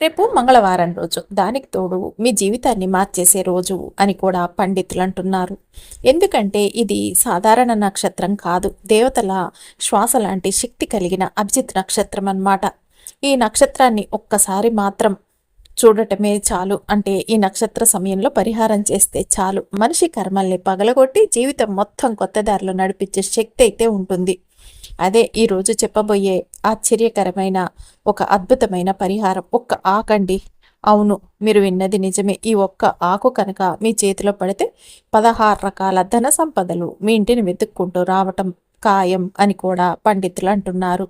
రేపు మంగళవారం రోజు దానికి తోడు మీ జీవితాన్ని మార్చేసే రోజు అని కూడా పండితులు అంటున్నారు. ఎందుకంటే ఇది సాధారణ నక్షత్రం కాదు. దేవతల శ్వాస లాంటి శక్తి కలిగిన అభిజిత్ నక్షత్రం అన్నమాట. ఈ నక్షత్రాన్ని ఒక్కసారి మాత్రం చూడటమే చాలు. అంటే ఈ నక్షత్ర సమయంలో పరిహారం చేస్తే చాలు. మనిషి కర్మల్ని పగలగొట్టి జీవితం మొత్తం కొత్త దారిలో నడిపించే శక్తి అయితే ఉంటుంది. అదే ఈరోజు చెప్పబోయే ఆశ్చర్యకరమైన ఒక అద్భుతమైన పరిహారం. ఒక్క ఆకండి అవును మీరు విన్నది నిజమే. ఈ ఒక్క ఆకు కనుక మీ చేతిలో పడితే పదహారు రకాల ధన సంపదలు మీ ఇంటిని వెతుక్కుంటూ రావటం ఖాయం అని కూడా పండితులు అంటున్నారు.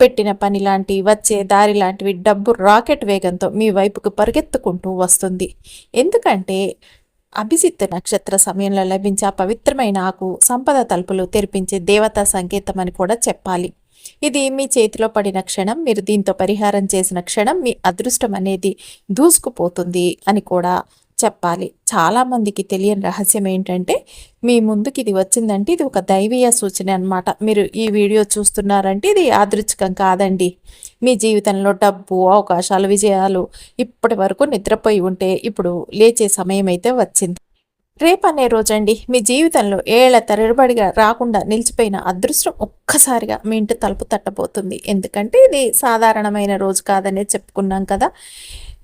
పెట్టిన పని లాంటి వచ్చే దారి లాంటివి డబ్బు రాకెట్ వేగంతో మీ వైపుకు పరిగెత్తుకుంటూ వస్తుంది. ఎందుకంటే అభిజిత్ నక్షత్ర సమయంలో లభించే పవిత్రమైన ఆకు సంపద తలుపులు తెరిపించే దేవతా సంకేతం అని కూడా చెప్పాలి. ఇది మీ చేతిలో పడిన క్షణం మీరు దీంతో పరిహారం చేసిన క్షణం మీ అదృష్టం అనేది దూసుకుపోతుంది అని కూడా చెప్పాలి. చాలామందికి తెలియని రహస్యం ఏంటంటే మీ ముందుకి ఇది వచ్చిందంటే ఇది ఒక దైవీయ సూచన అనమాట మీరు ఈ వీడియో చూస్తున్నారంటే ఇది యాదృచ్ఛికం కాదండి. మీ జీవితంలో డబ్బు అవకాశాలు విజయాలు ఇప్పటి వరకు నిద్రపోయి ఉంటే ఇప్పుడు లేచే సమయం అయితే వచ్చింది. రేపు అనే రోజండి. మీ జీవితంలో ఏళ్ళ తరబడిగా రాకుండా నిలిచిపోయిన అదృష్టం ఒక్కసారిగా మీ ఇంటి తలుపు తట్టబోతుంది. ఎందుకంటే ఇది సాధారణమైన రోజు కాదనే చెప్పుకున్నాం కదా.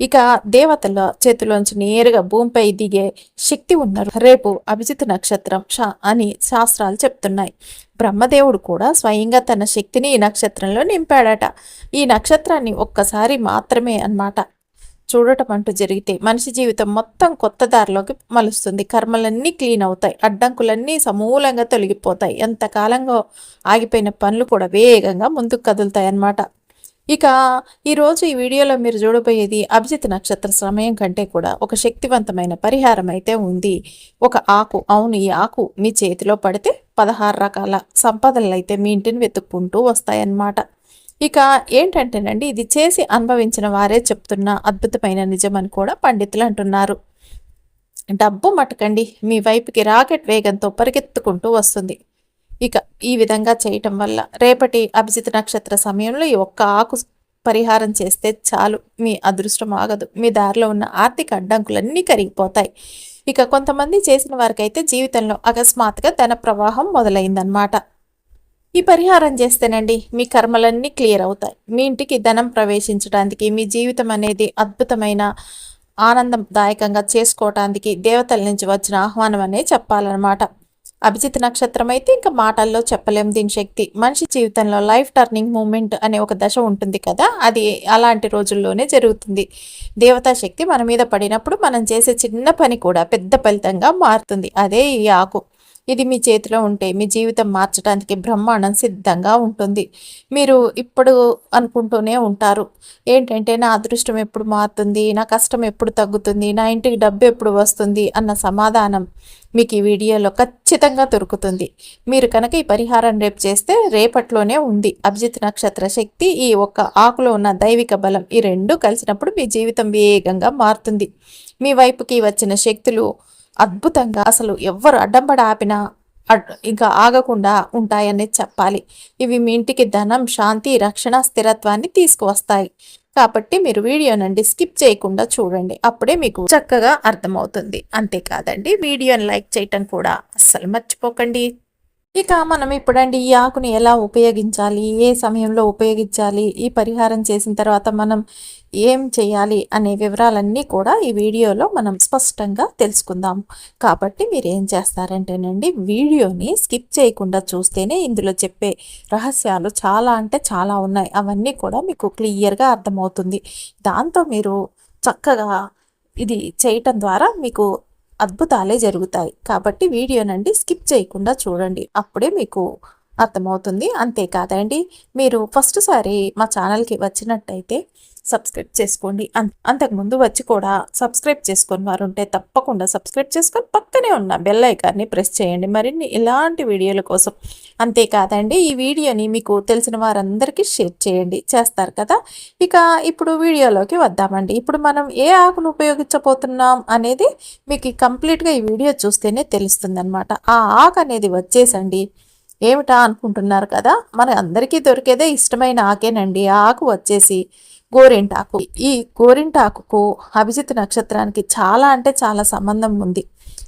ఇక దేవతల చేతిలోంచి నేరుగా భూమిపై దిగే శక్తి ఉన్నారు రేపు అభిజిత్ నక్షత్రం అని శాస్త్రాలు చెప్తున్నాయి. బ్రహ్మదేవుడు కూడా స్వయంగా తన శక్తిని ఈ నక్షత్రంలో నింపాడట. ఈ నక్షత్రాన్ని ఒక్కసారి మాత్రమే అన్నమాట. చూడటం అంటూ జరిగితే మనిషి జీవితం మొత్తం కొత్త దారిలోకి మలుస్తుంది. కర్మలన్నీ క్లీన్ అవుతాయి. అడ్డంకులన్నీ సమూలంగా తొలగిపోతాయి. ఎంతకాలంగా ఆగిపోయిన పనులు కూడా వేగంగా ముందుకు కదులుతాయి అన్నమాట ఇక ఈరోజు ఈ వీడియోలో మీరు చూడబోయేది అభిజిత్ నక్షత్ర సమయం కంటే కూడా ఒక శక్తివంతమైన పరిహారం అయితే ఉంది. ఒక ఆకు అవును ఈ ఆకు మీ చేతిలో పడితే పదహారు రకాల సంపదలు అయితే మీ ఇంటిని వెతుక్కుంటూ వస్తాయన్నమాట. ఇక ఏంటంటేనండి ఇది చేసి అనుభవించిన వారే చెప్తున్న అద్భుతమైన నిజమని కూడా పండితులు అంటున్నారు. డబ్బు మటకండి మీ వైపుకి రాకెట్ వేగంతో పరిగెత్తుకుంటూ వస్తుంది. ఇక ఈ విధంగా చేయటం వల్ల రేపటి అభిజిత్ నక్షత్ర సమయంలో ఈ ఒక్క ఆకు పరిహారం చేస్తే చాలు. మీ అదృష్టం ఆగదు. మీ దారిలో ఉన్న ఆర్థిక అడ్డంకులన్నీ కరిగిపోతాయి. ఇక కొంతమంది చేసిన వారికైతే జీవితంలో అకస్మాత్తుగా ధన ప్రవాహం మొదలైందనమాట ఈ పరిహారం చేస్తేనండి మీ కర్మలన్నీ క్లియర్ అవుతాయి. మీ ఇంటికి ధనం ప్రవేశించడానికి మీ జీవితం అనేది అద్భుతమైన ఆనందదాయకంగా చేసుకోవటానికి దేవతల నుంచి వచ్చిన ఆహ్వానం అనే చెప్పాలన్నమాట. అభిజిత్ నక్షత్రం అయితే ఇంకా మాటల్లో చెప్పలేం దీని శక్తి. మనిషి జీవితంలో లైఫ్ టర్నింగ్ మూమెంట్ అనే ఒక దశ ఉంటుంది కదా అది అలాంటి రోజుల్లోనే జరుగుతుంది. దేవతా శక్తి మన మీద పడినప్పుడు మనం చేసే చిన్న పని కూడా పెద్ద ఫలితంగా మారుతుంది. అదే ఈ ఆకు. ఇది మీ చేతిలో ఉంటే మీ జీవితం మార్చడానికి బ్రహ్మాండం సిద్ధంగా ఉంటుంది. మీరు ఇప్పుడు అనుకుంటూనే ఉంటారు. ఏంటంటే నా అదృష్టం ఎప్పుడు మారుతుంది? నా కష్టం ఎప్పుడు తగ్గుతుంది? నా ఇంటికి డబ్బు ఎప్పుడు వస్తుంది? అన్న సమాధానం మీకు ఈ వీడియోలో ఖచ్చితంగా దొరుకుతుంది. మీరు కనుక ఈ పరిహారం రేపు చేస్తే రేపట్లోనే ఉంది. అభిజిత్ నక్షత్ర శక్తి ఈ ఒక్క ఆకులో ఉన్న దైవిక బలం ఈ రెండు కలిసినప్పుడు మీ జీవితం వేగంగా మారుతుంది. మీ వైపుకి వచ్చిన శక్తులు అద్భుతంగా అసలు ఎవ్వరు అడ్డంపడ ఆపినా ఇంకా ఆగకుండా ఉంటాయని చెప్పాలి. ఇవి మీ ఇంటికి ధనం శాంతి రక్షణ స్థిరత్వాన్ని తీసుకువస్తాయి. కాబట్టి మీరు వీడియో నుండి స్కిప్ చేయకుండా చూడండి. అప్పుడే మీకు చక్కగా అర్థమవుతుంది. అంతేకాదండి వీడియోని లైక్ చేయటం కూడా అస్సలు మర్చిపోకండి. ఇక మనం ఇప్పుడండి ఈ ఆకుని ఎలా ఉపయోగించాలి ఏ సమయంలో ఉపయోగించాలి ఈ పరిహారం చేసిన తర్వాత మనం ఏం చేయాలి అనే వివరాలన్నీ కూడా ఈ వీడియోలో మనం స్పష్టంగా తెలుసుకుందాం కాబట్టి మీరు ఏం చేస్తారంటేనండి వీడియోని స్కిప్ చేయకుండా చూస్తేనే ఇందులో చెప్పే రహస్యాలు చాలా అంటే చాలా ఉన్నాయి. అవన్నీ కూడా మీకు క్లియర్గా అర్థమవుతుంది. దాంతో మీరు చక్కగా ఇది చేయటం ద్వారా మీకు అద్భుతాలే జరుగుతాయి. కాబట్టి వీడియోనండి స్కిప్ చేయకుండా చూడండి. అప్పుడే మీకు అర్థమవుతుంది. అంతేకాదండి మీరు ఫస్ట్ సారి మా ఛానల్కి వచ్చినట్టయితే సబ్స్క్రైబ్ చేసుకోండి. అంతకుముందు వచ్చి కూడా సబ్స్క్రైబ్ చేసుకొని వారు ఉంటే తప్పకుండా సబ్స్క్రైబ్ చేసుకొని పక్కనే ఉన్న బెల్ ఐకాన్ని ప్రెస్ చేయండి. మరిన్ని ఇలాంటి వీడియోల కోసం అంతేకాదండి ఈ వీడియోని మీకు తెలిసిన వారందరికీ షేర్ చేయండి. చేస్తారు కదా. ఇక ఇప్పుడు వీడియోలోకి వద్దామండి. ఇప్పుడు మనం ఏ ఆకును ఉపయోగించబోతున్నాం అనేది మీకు కంప్లీట్గా ఈ వీడియో చూస్తేనే తెలుస్తుంది ఆ ఆకు అనేది వచ్చేసండి. ఏమిటా అనుకుంటున్నారు కదా? మన అందరికీ దొరికేదే ఇష్టమైన ఆకేనండి. ఆ ఆకు వచ్చేసి గోరింటాకు. ఈ గోరింటాకుకు అభిజిత్ నక్షత్రానికి చాలా అంటే చాలా సంబంధం ఉంది.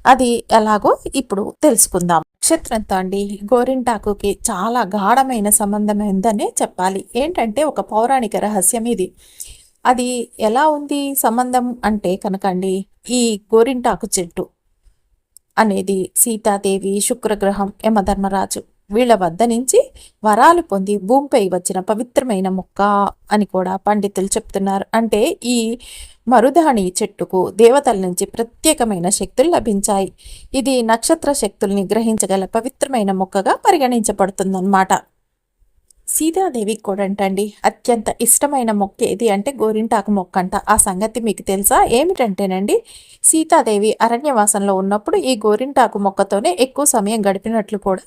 అది ఎలాగో ఇప్పుడు తెలుసుకుందాం. నక్షత్రంతో అండి గోరింటాకుకి చాలా గాఢమైన సంబంధం సంబంధమైందనే చెప్పాలి. ఏంటంటే ఒక పౌరాణిక రహస్యం ఇది. అది ఎలా ఉంది సంబంధం అంటే కనుకండి ఈ గోరింటాకు చెట్టు అనేది సీతాదేవి శుక్రగ్రహం యమధర్మరాజు వీళ్ళ వద్ద నుంచి వరాలు పొంది భూమిపై వచ్చిన పవిత్రమైన మొక్క అని కూడా పండితులు చెప్తున్నారు. అంటే ఈ మరుదాణి చెట్టుకు దేవతల నుంచి ప్రత్యేకమైన శక్తులు లభించాయి. ఇది నక్షత్ర శక్తుల్ని గ్రహించగల పవిత్రమైన మొక్కగా పరిగణించబడుతుందన్నమాట. సీతాదేవి కూడా అంటండి అత్యంత ఇష్టమైన మొక్క ఏది? అంటే గోరింటాకు మొక్క అంట. ఆ సంగతి మీకు తెలుసా? ఏమిటంటేనండి సీతాదేవి అరణ్యవాసంలో ఉన్నప్పుడు ఈ గోరింటాకు మొక్కతోనే ఎక్కువ సమయం గడిపినట్లు కూడా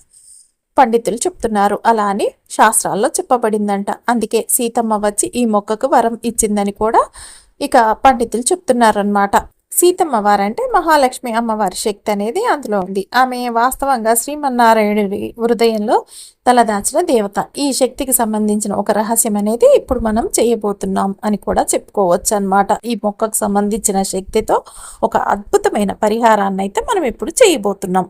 పండితులు చెప్తున్నారు. అలా అని శాస్త్రాల్లో చెప్పబడిందంట. అందుకే సీతమ్మ వచ్చి ఈ మొక్కకు వరం ఇచ్చిందని కూడా ఇక పండితులు చెప్తున్నారనమాట సీతమ్మ వారంటే మహాలక్ష్మి అమ్మవారి శక్తి అనేది అందులో ఉంది. ఆమె వాస్తవంగా శ్రీమన్నారాయణుడి హృదయంలో తలదాచిన దేవత. ఈ శక్తికి సంబంధించిన ఒక రహస్యం అనేది ఇప్పుడు మనం చేయబోతున్నాం అని కూడా చెప్పుకోవచ్చు అనమాట ఈ మొక్కకు సంబంధించిన శక్తితో ఒక అద్భుతమైన పరిహారాన్ని అయితే మనం ఇప్పుడు చేయబోతున్నాం.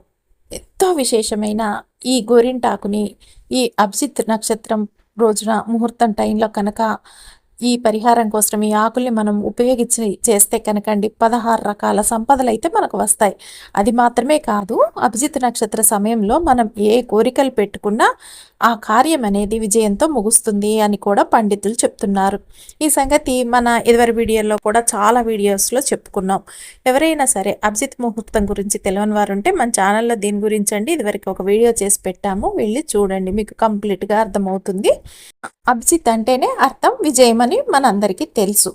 ఎంతో విశేషమైన ఈ గోరింటాకుని ఈ అభిజిత్ నక్షత్రం రోజున ముహూర్తం టైంలో కనుక ఈ పరిహారం కోసం ఈ ఆకుల్ని మనం ఉపయోగించి చేస్తే కనుకండి పదహారు రకాల సంపదలు అయితే మనకు వస్తాయి. అది మాత్రమే కాదు అభిజిత్ నక్షత్ర సమయంలో మనం ఏ కోరికలు పెట్టుకున్నా ఆ కార్యం అనేది విజయంతో ముగుస్తుంది అని కూడా పండితులు చెప్తున్నారు. ఈ సంగతి మన ఇదివరి వీడియోలో కూడా చాలా వీడియోస్లో చెప్పుకున్నాం. ఎవరైనా సరే అభిజిత్ ముహూర్తం గురించి తెలియని వారు ఉంటే మన ఛానల్లో దీని గురించి అండి ఇదివరకు ఒక వీడియో చేసి పెట్టాము. వెళ్ళి చూడండి మీకు కంప్లీట్గా అర్థమవుతుంది. అభిజిత్ అంటేనే అర్థం విజయం అని మనందరికీ తెలుసు.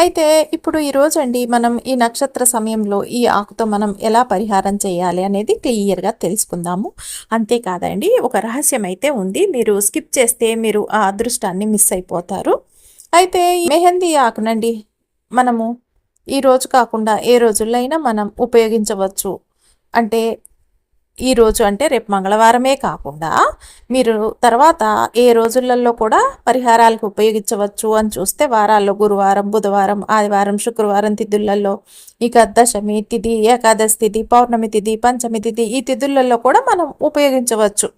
అయితే ఇప్పుడు ఈరోజు అండి మనం ఈ నక్షత్ర సమయంలో ఈ ఆకుతో మనం ఎలా పరిహారం చేయాలి అనేది క్లియర్గా తెలుసుకుందాము. అంతేకాదండి ఒక రహస్యం అయితే ఉంది. మీరు స్కిప్ చేస్తే మీరు ఆ అదృష్టాన్ని మిస్ అయిపోతారు. అయితే మెహందీ ఆకునండి మనము ఈ రోజు కాకుండా ఏ రోజుల్లో అయినా మనం ఉపయోగించవచ్చు. అంటే ఈరోజు అంటే రేపు మంగళవారమే కాకుండా మీరు తర్వాత ఏ రోజులలో కూడా పరిహారాలకు ఉపయోగించవచ్చు అని చూస్తే వారాల్లో గురువారం బుధవారం ఆదివారం శుక్రవారం తిథులలో ఇక దశమి తిథి ఏకాదశి తిథి పౌర్ణమి తిథి పంచమి తిథి ఈ తిథులలో కూడా మనం ఉపయోగించవచ్చు.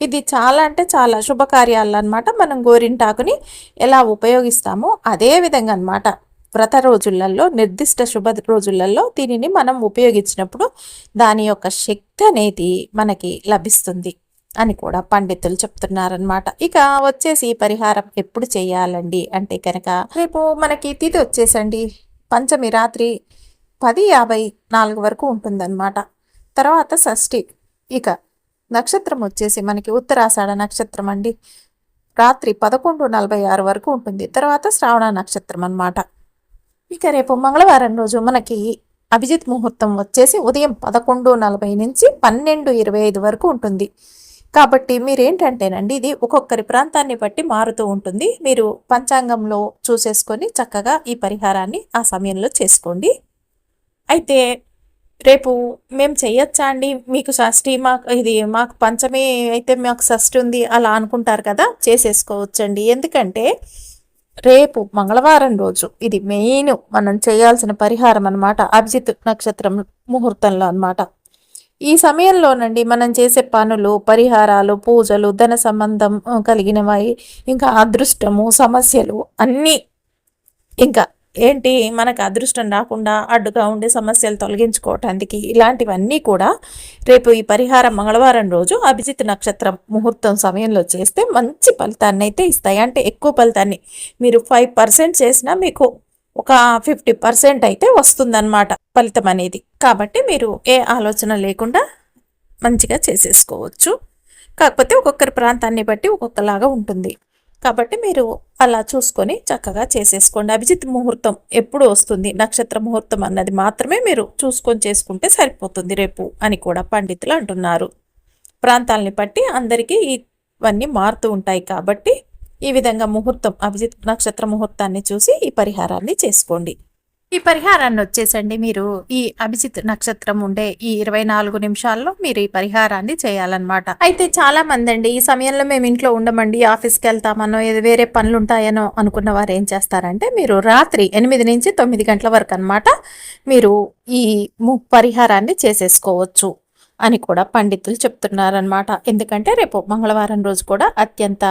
ఇది చాలా అంటే చాలా శుభకార్యాలు అనమాట మనం గోరింటాకుని ఎలా ఉపయోగిస్తామో అదే విధంగా అనమాట వ్రత రోజులలో నిర్దిష్ట శుభ రోజులలో దీనిని మనం ఉపయోగించినప్పుడు దాని యొక్క శక్తి అనేది మనకి లభిస్తుంది అని కూడా పండితులు చెప్తున్నారనమాట ఇక వచ్చేసి పరిహారం ఎప్పుడు చేయాలండి? అంటే కనుక రేపు మనకి తిథి వచ్చేసండి. పంచమి రాత్రి పది యాభై నాలుగు వరకు ఉంటుందన్నమాట. తర్వాత షష్ఠి. ఇక నక్షత్రం వచ్చేసి మనకి ఉత్తరాషాఢ నక్షత్రం అండి రాత్రి పదకొండు నలభై ఆరు వరకు ఉంటుంది. తర్వాత శ్రావణ నక్షత్రం అనమాట ఇక రేపు మంగళవారం రోజు మనకి అభిజిత్ ముహూర్తం వచ్చేసి ఉదయం పదకొండు నలభై నుంచి పన్నెండు ఇరవై ఐదు వరకు ఉంటుంది. కాబట్టి మీరేంటంటేనండి ఇది ఒక్కొక్కరి ప్రాంతాన్ని బట్టి మారుతూ ఉంటుంది. మీరు పంచాంగంలో చూసేసుకొని చక్కగా ఈ పరిహారాన్ని ఆ సమయంలో చేసుకోండి. అయితే రేపు మేము చేయొచ్చా అండి? మీకు షష్ఠి మాకు ఇది మాకు పంచమి అయితే మాకు షష్ఠి ఉంది అలా అనుకుంటారు కదా? చేసేసుకోవచ్చండి. ఎందుకంటే రేపు మంగళవారం రోజు. ఇది మెయిన్ మనం చేయాల్సిన పరిహారం అనమాట అభిజిత్ నక్షత్రం ముహూర్తంలో అనమాట ఈ సమయంలోనండి మనం చేసే పనులు పరిహారాలు పూజలు ధన సంబంధం కలిగినవి ఇంకా అదృష్టము సమస్యలు అన్నీ ఇంకా ఏంటి మనకు అదృష్టం రాకుండా అడ్డుగా ఉండే సమస్యలు తొలగించుకోవటానికి ఇలాంటివన్నీ కూడా రేపు ఈ పరిహారం మంగళవారం రోజు అభిజిత్ నక్షత్రం ముహూర్తం సమయంలో చేస్తే మంచి ఫలితాన్ని అయితే ఇస్తాయి. అంటే ఎక్కువ ఫలితాన్ని మీరు ఫైవ్ పర్సెంట్ చేసినా మీకు ఒక ఫిఫ్టీ పర్సెంట్ అయితే వస్తుందన్నమాట ఫలితం అనేది. కాబట్టి మీరు ఏ ఆలోచన లేకుండా మంచిగా చేసేసుకోవచ్చు. కాకపోతే ఒక్కొక్కరి ప్రాంతాన్ని బట్టి ఒక్కొక్కలాగా ఉంటుంది. కాబట్టి మీరు అలా చూసుకొని చక్కగా చేసేసుకోండి. అభిజిత్ ముహూర్తం ఎప్పుడు వస్తుంది? నక్షత్ర ముహూర్తం అన్నది మాత్రమే మీరు చూసుకొని చేసుకుంటే సరిపోతుంది రేపు అని కూడా పండితులు అంటున్నారు. ప్రాంతాలని బట్టి అందరికీ ఇవన్నీ మారుతూ ఉంటాయి కాబట్టి ఈ విధంగా ముహూర్తం అభిజిత్ నక్షత్ర ముహూర్తాన్ని చూసి ఈ పరిహారాన్ని చేసుకోండి. ఈ పరిహారాన్ని వచ్చేసండి మీరు. ఈ అభిజిత్ నక్షత్రం ఉండే ఈ ఇరవై నాలుగు నిమిషాల్లో మీరు ఈ పరిహారాన్ని చేయాలన్నమాట. అయితే చాలా మంది అండి ఈ సమయంలో మేము ఇంట్లో ఉండమండి. ఆఫీస్కి వెళ్తామనో ఏదో వేరే పనులు ఉంటాయనో అనుకున్న వారు ఏం చేస్తారంటే మీరు రాత్రి ఎనిమిది నుంచి తొమ్మిది గంటల వరకు అనమాట మీరు ఈ పరిహారాన్ని చేసేసుకోవచ్చు. అని కూడా పండితులు చెప్తున్నారనమాట ఎందుకంటే రేపు మంగళవారం రోజు కూడా అత్యంత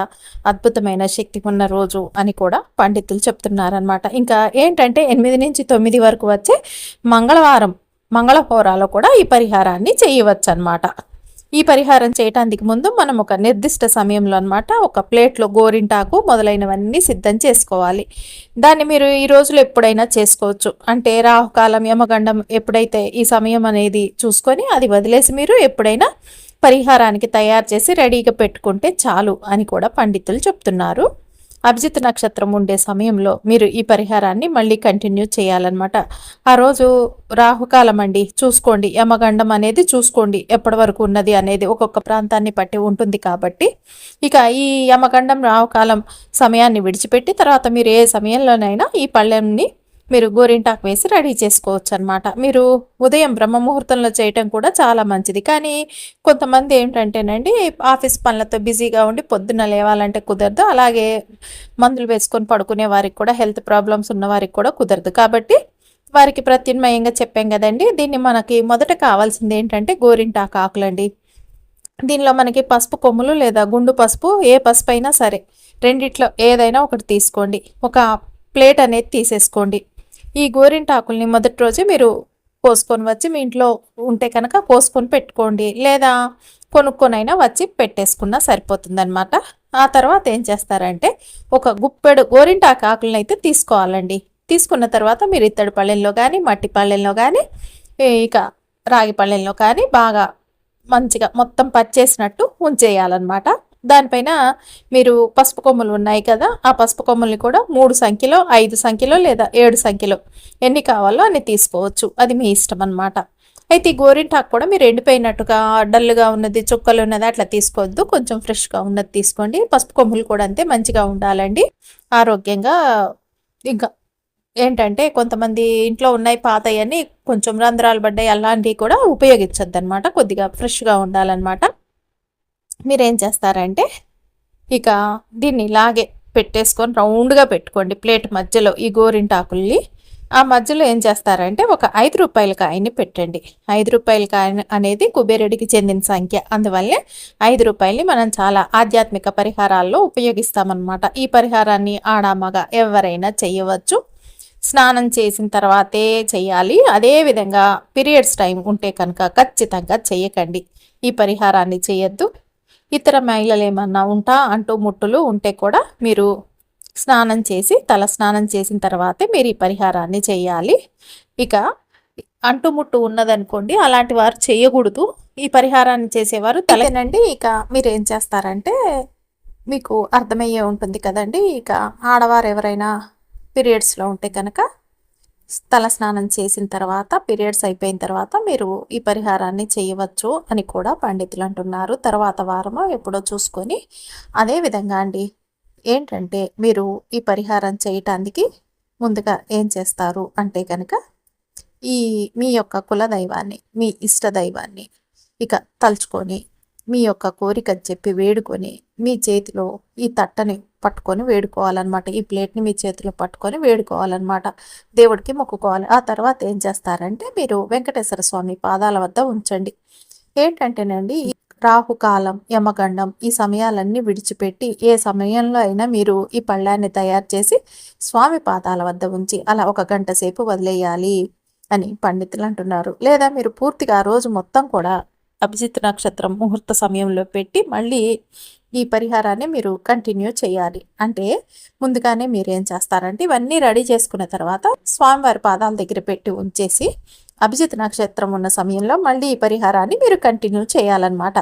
అద్భుతమైన శక్తి ఉన్న రోజు అని కూడా పండితులు చెప్తున్నారనమాట ఇంకా ఏంటంటే ఎనిమిది నుంచి తొమ్మిది వరకు వచ్చే మంగళవారం మంగళహోరాలో కూడా ఈ పరిహారాన్ని చేయవచ్చు అనమాట ఈ పరిహారం చేయటానికి ముందు మనం ఒక నిర్దిష్ట సమయంలో అనమాట ఒక ప్లేట్లో గోరింటాకు మొదలైనవన్నీ సిద్ధం చేసుకోవాలి. దాన్ని మీరు ఈ రోజులు ఎప్పుడైనా చేసుకోవచ్చు. అంటే రాహుకాలం యమగండం ఎప్పుడైతే ఈ సమయం అనేది చూసుకొని అది వదిలేసి మీరు ఎప్పుడైనా పరిహారానికి తయారు చేసి రెడీగా పెట్టుకుంటే చాలు అని కూడా పండితులు చెప్తున్నారు. అభిజిత్ నక్షత్రం ఉండే సమయంలో మీరు ఈ పరిహారాన్ని మళ్ళీ కంటిన్యూ చేయాలన్నమాట. ఆ రోజు రాహుకాలం అండి. చూసుకోండి. యమగండం అనేది చూసుకోండి. ఎప్పటి వరకు ఉన్నది అనేది ఒక్కొక్క ప్రాంతాన్ని బట్టి ఉంటుంది కాబట్టి. ఇక ఈ యమగండం రాహుకాలం సమయాన్ని విడిచిపెట్టి తర్వాత మీరు ఏ సమయంలోనైనా ఈ పళ్ళెంని మీరు గోరింటాకు వేసి రెడీ చేసుకోవచ్చు అనమాట మీరు ఉదయం బ్రహ్మ ముహూర్తంలో చేయటం కూడా చాలా మంచిది. కానీ కొంతమంది ఏంటంటేనండి ఆఫీస్ పనులతో బిజీగా ఉండి పొద్దున్న లేవాలంటే కుదరదు. అలాగే మందులు వేసుకొని పడుకునే వారికి కూడా హెల్త్ ప్రాబ్లమ్స్ ఉన్న వారికి కూడా కుదరదు. కాబట్టి వారికి ప్రత్యామ్నాయంగా చెప్పాం కదండి దీన్ని మనకి మొదట కావాల్సింది ఏంటంటే గోరింటాకు ఆకులండి. దీనిలో మనకి పసుపు కొమ్ములు లేదా గుండు పసుపు ఏ పసుపు అయినా సరే రెండిట్లో ఏదైనా ఒకటి తీసుకోండి. ఒక ప్లేట్ అనేది తీసేసుకోండి. ఈ గోరింటాకుల్ని మొదటి రోజే మీరు పోసుకొని వచ్చి మీ ఇంట్లో ఉంటే కనుక పోసుకొని పెట్టుకోండి. లేదా కొనుక్కొనైనా వచ్చి పెట్టేసుకున్నా సరిపోతుందనమాట ఆ తర్వాత ఏం చేస్తారంటే ఒక గుప్పెడు గోరింటాకు ఆకులను అయితే తీసుకోవాలండి. తీసుకున్న తర్వాత మీరు ఇత్తడి పళ్ళెంలో కానీ మట్టి పళ్ళెంలో కానీ ఇక రాగి పళ్ళెంలో కానీ బాగా మంచిగా మొత్తం పచ్చేసినట్టు ఉంచేయాలన్నమాట. దానిపైన మీరు పసుపు కొమ్ములు ఉన్నాయి కదా ఆ పసుపు కొమ్ముల్ని కూడా మూడు సంఖ్యలో ఐదు సంఖ్యలో లేదా ఏడు సంఖ్యలో ఎన్ని కావాలో అన్ని తీసుకోవచ్చు. అది మీ ఇష్టం అనమాట అయితే ఈ గోరింటాకు కూడా మీరు ఎండిపోయినట్టుగా డల్గా ఉన్నది చుక్కలు ఉన్నది అట్లా తీసుకోవద్దు. కొంచెం ఫ్రెష్గా ఉన్నది తీసుకోండి. పసుపు కొమ్ములు కూడా అంతే మంచిగా ఉండాలండి. ఆరోగ్యంగా ఇంకా ఏంటంటే కొంతమంది ఇంట్లో ఉన్నాయి పాతయ్యని కొంచెం రంధ్రాలు పడ్డాయి అలాంటివి కూడా ఉపయోగించద్దు అనమాట కొద్దిగా ఫ్రెష్గా ఉండాలన్నమాట. మీరేం చేస్తారంటే ఇక దీన్ని ఇలాగే పెట్టేసుకొని రౌండ్గా పెట్టుకోండి. ప్లేట్ మధ్యలో ఈ గోరింటాకుల్ని. ఆ మధ్యలో ఏం చేస్తారంటే ఒక ఐదు రూపాయల కాయని పెట్టండి. ఐదు రూపాయల కాయ అనేది కుబేరుడికి చెందిన సంఖ్య. అందువల్లే ఐదు రూపాయలని మనం చాలా ఆధ్యాత్మిక పరిహారాల్లో ఉపయోగిస్తామన్నమాట. ఈ పరిహారాన్ని ఆడామగా ఎవరైనా చేయవచ్చు. స్నానం చేసిన తర్వాతే చేయాలి. అదేవిధంగా పీరియడ్స్ టైం ఉంటే కనుక ఖచ్చితంగా చేయకండి. ఈ పరిహారాన్ని చేయొద్దు. ఇతర మహిళలు ఏమన్నా ఉంటా అంటూ ముట్టులు ఉంటే కూడా మీరు స్నానం చేసి తల స్నానం చేసిన తర్వాతే మీరు ఈ పరిహారాన్ని చేయాలి. ఇక అంటుముట్టు ఉన్నదనుకోండి అలాంటి వారు చేయకూడదు. ఈ పరిహారాన్ని చేసేవారు తలనండి ఇక మీరు ఏం చేస్తారంటే మీకు అర్థమయ్యే ఉంటుంది కదండి ఇక ఆడవారు ఎవరైనా పీరియడ్స్లో ఉంటే కనుక తల స్నానం చేసిన తర్వాత పీరియడ్స్ అయిపోయిన తర్వాత మీరు ఈ పరిహారాన్ని చేయవచ్చు అని కూడా పండితులు అంటున్నారు. తర్వాత వారమో ఎప్పుడో చూసుకొని అదేవిధంగా అండి. ఏంటంటే మీరు ఈ పరిహారం చేయటానికి ముందుగా ఏం చేస్తారు అంటే కనుక ఈ మీ యొక్క కులదైవాన్ని మీ ఇష్ట దైవాన్ని ఇక తలుచుకొని మీ యొక్క కోరిక చెప్పి వేడుకొని మీ చేతిలో ఈ తట్టని పట్టుకొని వేడుకోవాలన్నమాట. ఈ ప్లేట్ని మీ చేతిలో పట్టుకొని వేడుకోవాలన్నమాట. దేవుడికి మొక్కుకోవాలి. ఆ తర్వాత ఏం చేస్తారంటే మీరు వెంకటేశ్వర స్వామి పాదాల వద్ద ఉంచండి. ఏంటంటేనండి రాహుకాలం యమగండం ఈ సమయాలన్నీ విడిచిపెట్టి ఏ సమయంలో అయినా మీరు ఈ పళ్ళాన్ని తయారు చేసి స్వామి పాదాల వద్ద ఉంచి అలా ఒక గంట సేపు వదిలేయాలి అని పండితులు అంటున్నారు. లేదా మీరు పూర్తిగా ఆ రోజు మొత్తం కూడా అభిజిత్ నక్షత్రం ముహూర్త సమయంలో పెట్టి మళ్ళీ ఈ పరిహారాన్ని మీరు కంటిన్యూ చేయాలి. అంటే ముందుగానే మీరు ఏం చేస్తారంటే ఇవన్నీ రెడీ చేసుకున్న తర్వాత స్వామివారి పాదాల దగ్గర పెట్టి ఉంచేసి అభిజిత్ నక్షత్రం ఉన్న సమయంలో మళ్ళీ ఈ పరిహారాన్ని మీరు కంటిన్యూ చేయాలన్నమాట.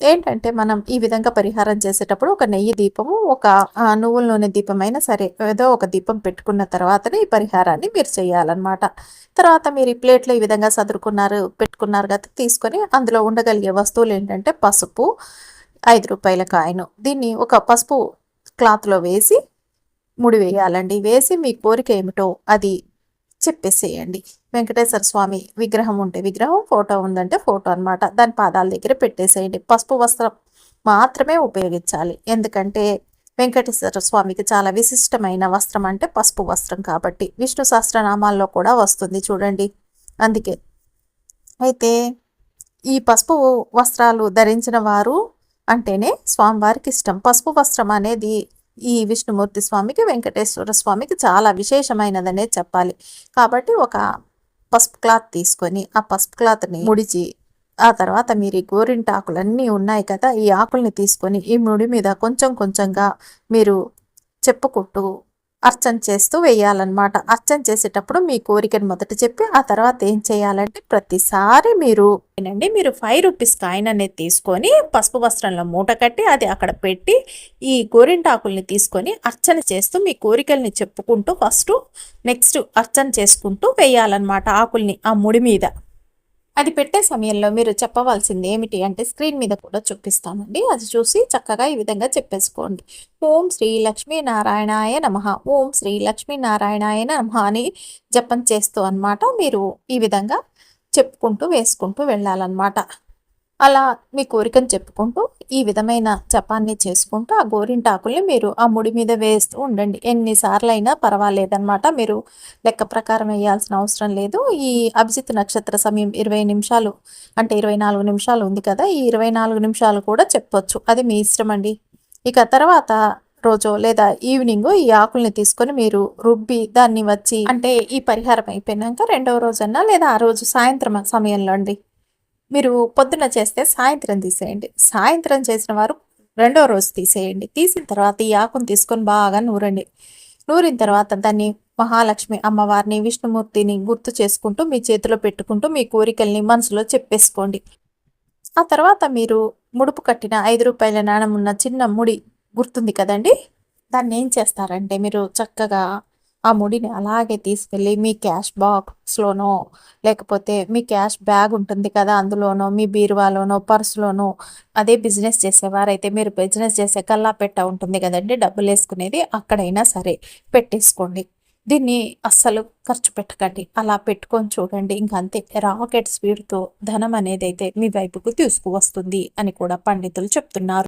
ఏంటంటే మనం ఈ విధంగా పరిహారం చేసేటప్పుడు ఒక నెయ్యి దీపము ఒక నువ్వుల నూనె దీపమైనా సరే ఏదో ఒక దీపం పెట్టుకున్న తర్వాతనే ఈ పరిహారాన్ని మీరు చేయాలన్నమాట. తర్వాత మీరు ఈ ప్లేట్లో ఈ విధంగా సదురుకున్నారు పెట్టుకున్నారు కదా తీసుకొని అందులో ఉండగలిగే వస్తువులు ఏంటంటే పసుపు ఐదు రూపాయల కాయను. దీన్ని ఒక పసుపు క్లాత్లో వేసి ముడి వేయాలండి. వేసి మీ కోరిక ఏమిటో అది చెప్పేసేయండి. వెంకటేశ్వర స్వామి విగ్రహం ఉంటే విగ్రహం ఫోటో ఉందంటే ఫోటో అన్నమాట. దాని పాదాల దగ్గర పెట్టేసేయండి. పసుపు వస్త్రం మాత్రమే ఉపయోగించాలి. ఎందుకంటే వెంకటేశ్వర స్వామికి చాలా విశిష్టమైన వస్త్రం అంటే పసుపు వస్త్రం కాబట్టి విష్ణు సహస్రనామాల్లో కూడా వస్తుంది చూడండి. అందుకే అయితే ఈ పసుపు వస్త్రాలు ధరించిన వారు అంటేనే స్వామివారికి ఇష్టం. పసుపు వస్త్రం అనేది ఈ విష్ణుమూర్తి స్వామికి వెంకటేశ్వర స్వామికి చాలా విశేషమైనదనే చెప్పాలి. కాబట్టి ఒక పసుపు క్లాత్ తీసుకొని ఆ పసుపు క్లాత్ని ముడిచి ఆ తర్వాత మీరు ఈ గోరింట ఆకులన్నీ ఉన్నాయి కదా ఈ ఆకుల్ని తీసుకొని ఈ ముడి మీద కొంచెం కొంచెంగా మీరు చెప్పుకుంటూ అర్చన చేస్తూ వేయాలన్నమాట. అర్చన చేసేటప్పుడు మీ కోరికను మొదట చెప్పి ఆ తర్వాత ఏం చేయాలంటే ప్రతిసారి మీరు ఏంటంటే మీరు ఫైవ్ రూపీస్ కాయిన్ అనేది తీసుకొని పసుపు వస్త్రంలో మూట కట్టి అది అక్కడ పెట్టి ఈ గోరింటాకుల్ని తీసుకొని అర్చన చేస్తూ మీ కోరికల్ని చెప్పుకుంటూ ఫస్ట్ నెక్స్ట్ అర్చన చేసుకుంటూ వేయాలన్నమాట ఆకుల్ని ఆ ముడి మీద. అది పెట్టే సమయంలో మీరు చెప్పవలసింది ఏమిటి అంటే స్క్రీన్ మీద కూడా చూపిస్తామండి. అది చూసి చక్కగా ఈ విధంగా చెప్పేసుకోండి. ఓం శ్రీ లక్ష్మీ నారాయణాయ నమ. ఓం శ్రీ లక్ష్మీ నారాయణాయ నమ అని జపం చేస్తూ అనమాట మీరు ఈ విధంగా చెప్పుకుంటూ వేసుకుంటూ వెళ్ళాలన్నమాట. అలా మీ కోరికను చెప్పుకుంటూ ఈ విధమైన చపాన్ని చేసుకుంటూ ఆ గోరింటాకుల్ని మీరు ఆ ముడి మీద వేస్తూ ఉండండి. ఎన్నిసార్లు అయినా పర్వాలేదన్నమాట. మీరు లెక్క ప్రకారం వేయాల్సిన అవసరం లేదు. ఈ అభిజిత్ నక్షత్ర సమయం ఇరవై నిమిషాలు అంటే ఇరవై నాలుగు నిమిషాలు ఉంది కదా ఈ ఇరవై నాలుగు నిమిషాలు కూడా చెప్పొచ్చు. అది మీ ఇష్టం అండి. ఇక తర్వాత రోజో లేదా ఈవినింగ్ ఈ ఆకుల్ని తీసుకొని మీరు రుబ్బి దాన్ని వచ్చి అంటే ఈ పరిహారం అయిపోయినాక రెండవ రోజన్నా లేదా ఆ రోజు సాయంత్రం సమయంలో అండి. మీరు పొద్దున చేస్తే సాయంత్రం తీసేయండి. సాయంత్రం చేసిన వారు రెండో రోజు తీసేయండి. తీసిన తర్వాత ఈ ఆకును తీసుకొని బాగా నూరండి. నూరిన తర్వాత దాన్ని మహాలక్ష్మి అమ్మవారిని విష్ణుమూర్తిని గుర్తు చేసుకుంటూ మీ చేతిలో పెట్టుకుంటూ మీ కోరికల్ని మనసులో చెప్పేసుకోండి. ఆ తర్వాత మీరు ముడుపు కట్టిన ఐదు రూపాయల నాణం ఉన్న చిన్న ముడి గుర్తుంది కదండి? దాన్ని ఏం చేస్తారంటే మీరు చక్కగా ఆ ముడిని అలాగే తీసుకెళ్ళి మీ క్యాష్ బాక్స్లోనో లేకపోతే మీ క్యాష్ బ్యాగ్ ఉంటుంది కదా అందులోనో మీ బీరువాలోనో పర్సులోనో అదే బిజినెస్ చేసేవారైతే మీరు బిజినెస్ చేసే కల్లా పెట్ట ఉంటుంది కదండి డబ్బులు వేసుకునేది అక్కడైనా సరే పెట్టేసుకోండి. దీన్ని అస్సలు ఖర్చు పెట్టకండి. అలా పెట్టుకొని చూడండి. ఇంకంతే రాకెట్ స్పీడ్తో ధనం అనేది అయితే మీ వైపుకు తీసుకువస్తుంది అని కూడా పండితులు చెప్తున్నారు.